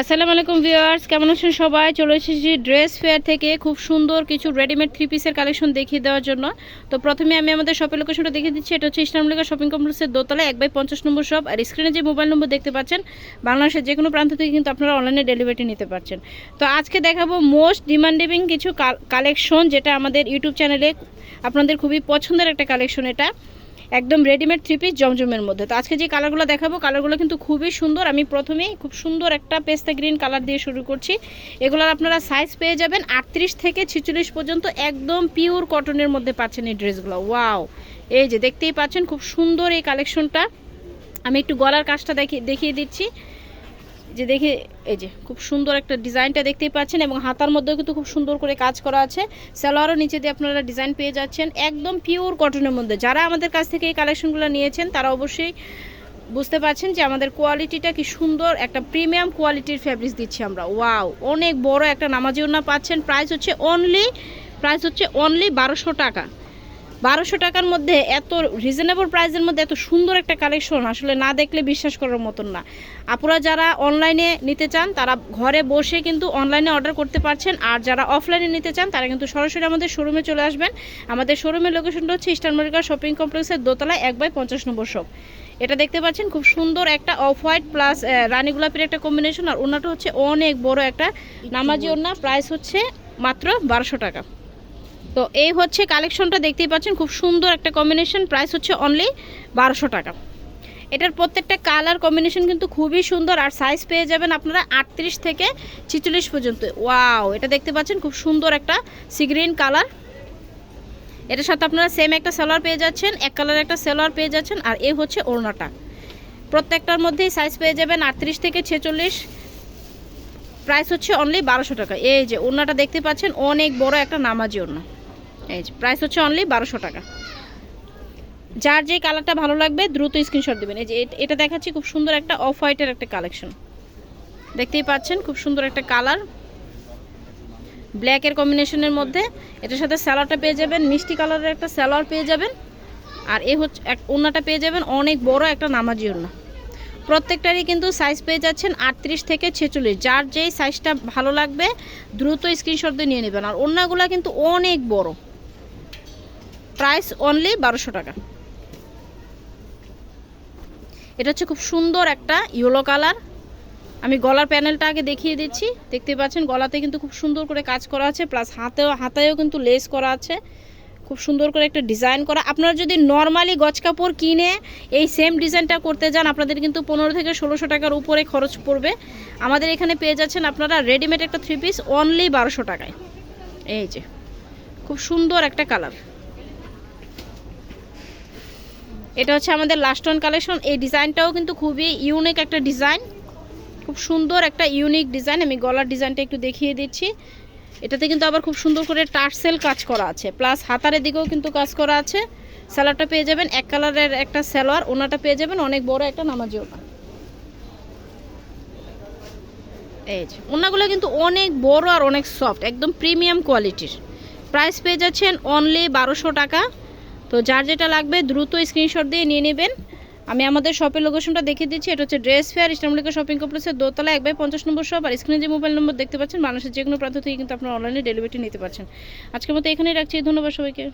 আসসালামু আলাইকুম ভিউয়ার্স, কেমন আছেন সবাই? চলে এসেছি ড্রেস ফেয়ার থেকে খুব সুন্দর কিছু রেডিমেড থ্রি পিসের কালেকশন দেখিয়ে দেওয়ার জন্য। তো প্রথমে আমি আমাদের শপের লোকেশনটা দেখিয়ে দিচ্ছি। এটা হচ্ছে ইসলামলিকা শপিং কমপ্লেক্সের দোতলা এক বাই পঞ্চাশ নম্বর শপ আর স্ক্রিনে যে মোবাইল নম্বর দেখতে পাচ্ছেন, বাংলাদেশের যে কোনো প্রান্ত থেকে কিন্তু আপনারা অনলাইনে ডেলিভারি নিতে পারছেন। তো আজকে দেখাবো মোস্ট ডিমান্ডিং কিছু কালেকশন যেটা আমাদের ইউটিউব চ্যানেলে আপনাদের খুবই পছন্দের একটা কালেকশন এটা। একদম রেডিমেড থ্রি পিস জমজমের মধ্যে। তো আজকে যে কালারগুলো দেখাবো কালারগুলো কিন্তু খুবই সুন্দর। আমি প্রথমেই খুব সুন্দর একটা পেস্তা গ্রিন কালার দিয়ে শুরু করছি। এগুলোর আপনারা সাইজ পেয়ে যাবেন আটত্রিশ থেকে ছিচল্লিশ পর্যন্ত। একদম পিওর কটনের মধ্যে পাচ্ছেন এই ড্রেসগুলো ওয়াও এই যে দেখতেই পাচ্ছেন, খুব সুন্দর এই কালেকশনটা আমি একটু গলার কাজটা দেখিয়ে দেখিয়ে দিচ্ছি। যে দেখে, এই যে, খুব সুন্দর একটা ডিজাইনটা দেখতেই পাচ্ছেন এবং হাতার মধ্যেও কিন্তু খুব সুন্দর করে কাজ করা আছে। সালোয়ারও নিচে দিয়ে আপনারা ডিজাইন পেয়ে যাচ্ছেন। একদম পিওর কটনের মধ্যে। যারা আমাদের কাছ থেকে এই কালেকশনগুলো নিয়েছেন, তারা অবশ্যই বুঝতে পারছেন যে আমাদের কোয়ালিটিটা কি সুন্দর। একটা প্রিমিয়াম কোয়ালিটির ফ্যাব্রিক্স দিচ্ছি আমরা। ওয়াও অনেক বড় একটা নামাজি ওনা পাচ্ছেন। প্রাইস হচ্ছে অনলি প্রাইস হচ্ছে অনলি বারোশো টাকা। বারোশো টাকার মধ্যে এত রিজনেবল প্রাইসের মধ্যে এত সুন্দর একটা কালেকশন আসলে না দেখলে বিশ্বাস করার মতন না। আপনারা যারা অনলাইনে নিতে চান, তারা ঘরে বসে কিন্তু অনলাইনে অর্ডার করতে পারছেন। আর যারা অফলাইনে নিতে চান, তারা কিন্তু সরাসরি আমাদের শোরুমে চলে আসবেন। আমাদের শোরুমের লোকেশনটা হচ্ছে ইস্টার্ন মার্কার শপিং কমপ্লেক্সের দোতলায় এক বাই পঞ্চাশ নম্বর শপ এটা দেখতে পাচ্ছেন, খুব সুন্দর একটা অফ হোয়াইট প্লাস রানী গোলাপের একটা কম্বিনেশন আর ওনাটা হচ্ছে অনেক বড় একটা নামাজি ওনা প্রাইস হচ্ছে মাত্র বারোশো টাকা। তো এই হচ্ছে কালেকশনটা দেখতেই পাচ্ছেন, খুব সুন্দর একটা কম্বিনেশন প্রাইস হচ্ছে অনলি বারোশো টাকা। এটার প্রত্যেকটা কালার কম্বিনেশন কিন্তু খুবই সুন্দর, আর সাইজ পেয়ে যাবেন আপনারা আটত্রিশ থেকে ছিচল্লিশ পর্যন্ত। ওয়াও এটা দেখতে পাচ্ছেন, খুব সুন্দর একটা সিগ্রিন কালার এটার সাথে আপনারা সেম একটা সেলোয়ার পেয়ে যাচ্ছেন, এক কালার একটা সেলোয়ার পেয়ে যাচ্ছেন, আর এই হচ্ছে ওড়নাটা। প্রত্যেকটার মধ্যেই সাইজ পেয়ে যাবেন আটত্রিশ থেকে ছেচল্লিশ। প্রাইস হচ্ছে অনলি বারোশো টাকা। এই যে, ওড়নাটা দেখতে পাচ্ছেন, অনেক বড় একটা নামাজি ওড়না। এই যে প্রাইস হচ্ছে অনলি বারোশো টাকা। যার যে কালারটা ভালো লাগবে, দ্রুত স্ক্রিনশট দেবেন। এই যে, এটা দেখাচ্ছি খুব সুন্দর একটা অফ হোয়াইটের একটা কালেকশন দেখতেই পাচ্ছেন, খুব সুন্দর একটা কালার ব্ল্যাকের কম্বিনেশনের মধ্যে। এটার সাথে স্যালোয়ারটা পেয়ে যাবেন, মিষ্টি কালারের একটা স্যালোয়ার পেয়ে যাবেন। আর এ হচ্ছে, এক ওনাটা পেয়ে যাবেন, অনেক বড় একটা নামাজি ওনা প্রত্যেকটারই কিন্তু সাইজ পেয়ে যাচ্ছেন আটত্রিশ থেকে ছেচল্লিশ। যার যেই সাইজটা ভালো লাগবে, দ্রুত স্ক্রিনশট দিয়ে নিয়ে নেবেন। আর ওনাগুলা কিন্তু অনেক বড়। প্রাইস অনলি বারোশো টাকা। এটা হচ্ছে খুব সুন্দর একটা ইয়েলো কালার। আমি গলার প্যানেলটা আগে দেখিয়ে দিচ্ছি। দেখতে পাচ্ছেন, গলাতে কিন্তু খুব সুন্দর করে কাজ করা আছে প্লাস হাতেও হাতায়ও কিন্তু লেস করা আছে। খুব সুন্দর করে একটা ডিজাইন করা। আপনারা যদি নর্মালি গজ কাপড় কিনে এই সেম ডিজাইনটা করতে যান, আপনাদের কিন্তু পনেরো থেকে ষোলোশো টাকার উপরে খরচ পড়বে। আমাদের এখানে পেয়ে যাচ্ছেন আপনারা রেডিমেড একটা থ্রি পিস অনলি বারোশো টাকায়। এই যে, খুব সুন্দর একটা কালার এটা হচ্ছে আমাদের লাস্ট ওয়ান কালেকশন এই ডিজাইনটাও কিন্তু খুবই ইউনিক একটা ডিজাইন। খুব সুন্দর একটা ইউনিক ডিজাইন। আমি গলার ডিজাইনটা একটু দেখিয়ে দিচ্ছি। এটাতে কিন্তু আবার খুব সুন্দর করে টার্সেল কাজ করা আছে। প্লাস হাতারের দিকেও কিন্তু কাজ করা আছে। স্যালোয়ারটা পেয়ে যাবেন এক কালারের একটা স্যালোয়ার ওনাটা পেয়ে যাবেন অনেক বড় একটা নামাজি ওনা এই যে ওনাগুলো কিন্তু অনেক বড় আর অনেক সফট একদম প্রিমিয়াম কোয়ালিটির প্রাইস পেয়ে যাচ্ছেন অনলি বারোশো টাকা। তো যার যেটা লাগবে দ্রুত স্ক্রিনশট দিয়ে নিয়ে নেবেন। আমি আমাদের শপের লোকেশনটা দেখিয়ে দিচ্ছি। এটা হচ্ছে ড্রেস ফেয়ার ইসলামলিকা শপিং কমপ্লেক্সের দোতলা, এক বাই পঞ্চাশ নম্বর শপ আর স্ক্রিনে যে মোবাইল নম্বর দেখতে পাচ্ছেন মানুষের যে কোনো প্রান্ত থেকে কিন্তু আপনার অনলাইনে ডেলিভারি নিতে পারছেন। আজকের মতো এখানেই রাখছি। ধন্যবাদ সবাইকে।